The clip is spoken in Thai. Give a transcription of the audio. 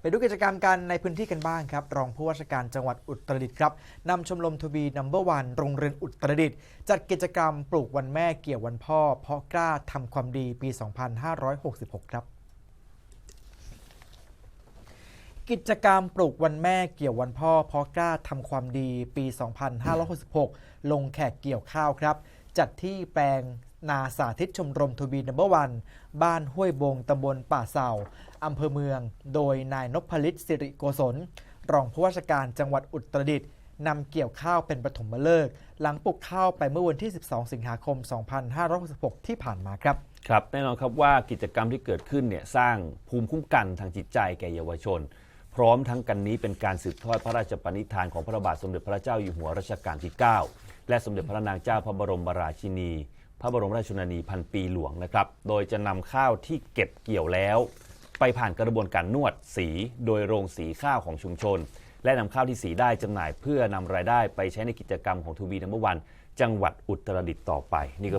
ไปดูกิจกรรมกันในพื้นที่กันบ้างครับ รองผู้ว่าราชการจังหวัดอุตรดิตถ์ครับนำชมรมทวีนัมเบอร์วันโรงเรียนอุตรดิตถ์จัดกิจกรรมปลูกวันแม่เกี่ยววันพ่อ เพราะกล้าทำความดีปี 2566 ครับกิจกรรมปลูกวันแม่เกี่ยววันพ่อเพราะกล้าทำความดีปี 2566 ลงแขกเกี่ยวข้าวครับ จัดที่แปลง นาสาธิตชมรมทวีนัมเบอร์วันบ้านห้วยบงตำบลป่าเสาอำเภอเมือง โดยนายนพลิตสิริโกศล รองผู้ว่าราชการจังหวัดอุตรดิตถ์นำเกี่ยวข้าวเป็นปฐมฤกษ์หลังปลูกข้าวไปเมื่อวันที่ 12 สิงหาคม 2566 ที่ผ่านมาครับ ครับ แน่นอนครับว่ากิจกรรมที่เกิดขึ้นเนี่ยสร้างภูมิคุ้มกันทางจิตใจแก่เยาวชน พร้อมทั้งกันนี้เป็นการสืบทอดพระราชปณิธานของพระบาทสมเด็จพระเจ้าอยู่หัวรัชกาลที่ 9 และสมเด็จพระนางเจ้าพระบรมราชินี พระบรมราชชนนีพันปีหลวงนะครับ โดยจะนำข้าวที่เก็บเกี่ยวแล้ว ไปผ่านกระบวนการนวดสี โดยโรงสีข้าวของชุมชน และนำข้าวที่สีได้จำหน่ายเพื่อนำรายได้ไปใช้ในกิจกรรมของทูบีนัมเบอร์วันจังหวัดอุตรดิตถ์ต่อไปนี่ก็